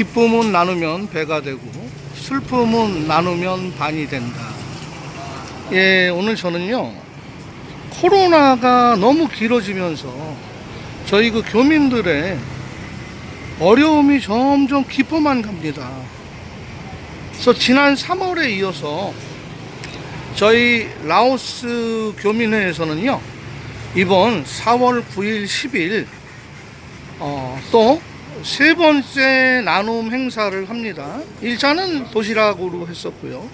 기쁨은 나누면 배가 되고 슬픔은 나누면 반이 된다. 예, 오늘 저는요. 코로나가 너무 길어지면서 저희 그 교민들의 어려움이 점점 깊어만 갑니다. 그래서 지난 3월에 이어서 저희 라오스 교민회에서는요. 이번 4월 9일, 10일 어, 또 세 번째 나눔 행사를 합니다. 1차는 도시락으로 했었고요.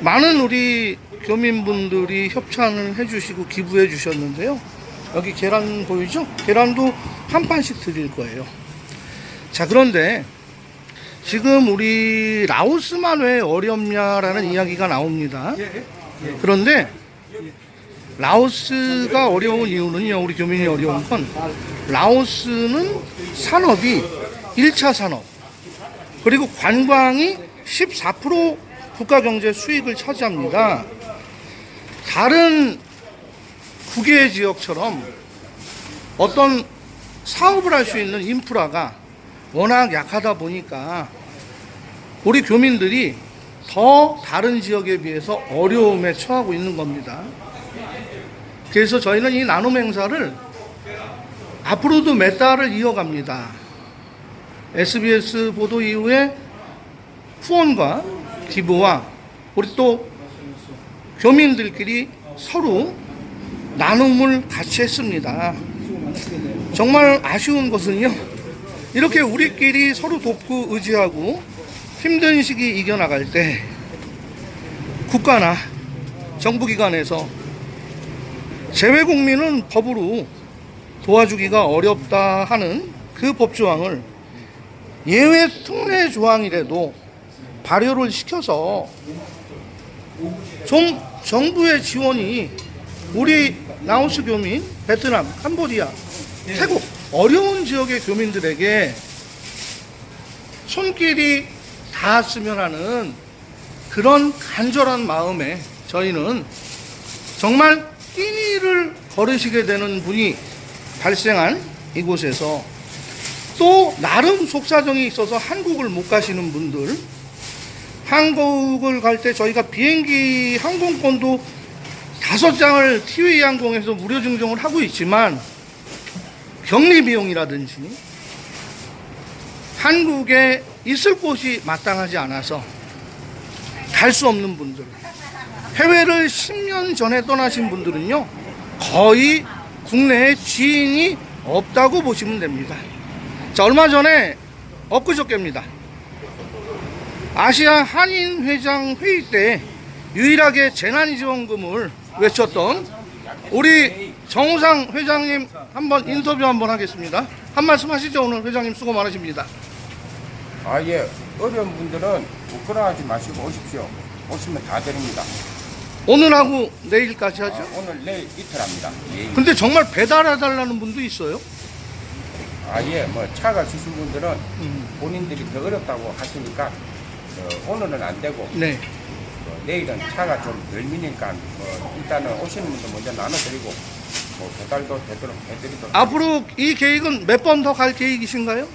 많은 우리 교민분들이 협찬을 해주시고 기부해 주셨는데요. 여기 계란 보이죠? 계란도 한 판씩 드릴 거예요. 자, 그런데 지금 우리 라오스만 왜 어렵냐라는 이야기가 나옵니다. 그런데 라오스가 어려운 이유는요, 우리 교민이 어려운 건 라오스는 산업이 1차 산업, 그리고 관광이 14% 국가 경제 수익을 차지합니다. 다른 국외 지역처럼 어떤 사업을 할 수 있는 인프라가 워낙 약하다 보니까 우리 교민들이 더 다른 지역에 비해서 어려움에 처하고 있는 겁니다. 그래서 저희는 이 나눔 행사를 앞으로도 몇 달을 이어갑니다. SBS 보도 이후에 후원과 기부와 우리 또 교민들끼리 서로 나눔을 같이 했습니다. 정말 아쉬운 것은요, 이렇게 우리끼리 서로 돕고 의지하고 힘든 시기 이겨나갈 때 국가나 정부기관에서 재외국민은 법으로 도와주기가 어렵다 하는 그 법조항을 예외 특례 조항이라도 발효를 시켜서 좀 정부의 지원이 우리 라오스 교민, 베트남, 캄보디아, 태국 어려운 지역의 교민들에게 손길이 닿았으면 하는 그런 간절한 마음에 저희는 정말 끼니를 걸으시게 되는 분이 발생한 이곳에서 또 나름 속사정이 있어서 한국을 못 가시는 분들 한국을 갈 때 저희가 비행기 항공권도 다섯 장을 티웨이 항공에서 무료 증정을 하고 있지만 격리 비용이라든지 한국에 있을 곳이 마땅하지 않아서 갈 수 없는 분들. 해외를 10년 전에 떠나신 분들은요 거의 국내에 지인이 없다고 보시면 됩니다 자 얼마 전에 엊그저께입니다 아시아 한인 회장 회의 때 유일하게 재난지원금을 외쳤던 우리 정우상 회장님 한번 인터뷰 한번 하겠습니다. 한 말씀 하시죠. 오늘 회장님 수고 많으십니다. 아, 예. 어려운 분들은 부끄러워하지 마시고 오십시오. 오시면 다 드립니다. 오늘하고 내일까지 하죠. 아, 오늘 내일 이틀 합니다. 예. 근데 정말 배달해달라는 분도 있어요. 아, 예. 뭐 차가 주신 분들은 음, 본인들이 더 어렵다고 하시니까 어, 오늘은 안 되고 네. 어, 내일은 차가 좀 덜 미니까 뭐 일단은 오시는 분들 먼저 나눠드리고 뭐 배달도 되도록 해드리도록 앞으로 이 계획은 몇 번 더 갈 계획이신가요?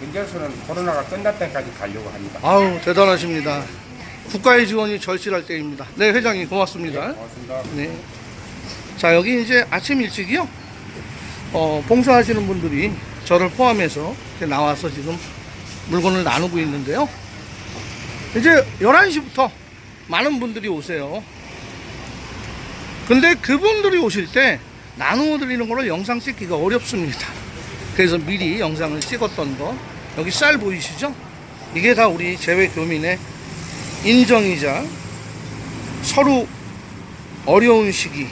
현재로서는 코로나가 끝날 때까지 가려고 합니다. 아우 대단하십니다. 국가의 지원이 절실할 때입니다. 네 회장님 고맙습니다. 고맙습니다. 네. 자 여기 이제 아침 일찍이요. 어, 봉사하시는 분들이 저를 포함해서 나와서 지금 물건을 나누고 있는데요. 이제 11시부터 많은 분들이 오세요. 근데 그분들이 오실 때 나누어 드리는 거를 영상 찍기가 어렵습니다. 그래서 미리 영상을 찍었던 거 여기 쌀 보이시죠? 이게 다 우리 재외 교민의 인정이자 서로 어려운 시기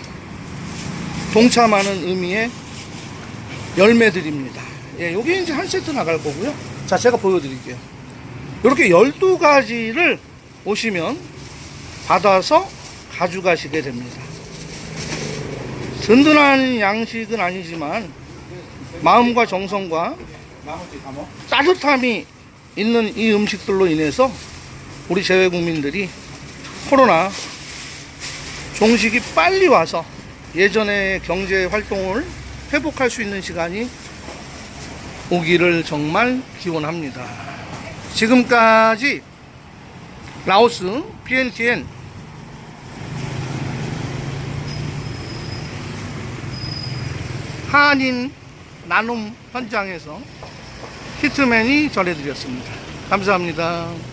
동참하는 의미의 열매들입니다. 예, 요게 이제 한 세트 나갈 거고요. 자, 제가 보여드릴게요. 이렇게 12가지를 오시면 받아서 가져가시게 됩니다. 든든한 양식은 아니지만 마음과 정성과 따뜻함이 있는 이 음식들로 인해서 우리 재외 국민들이 코로나 종식이 빨리 와서 예전의 경제 활동을 회복할 수 있는 시간이 오기를 정말 기원합니다. 지금까지 라오스 비엔티엔 한인 나눔 현장에서 히트맨이 전해드렸습니다. 감사합니다.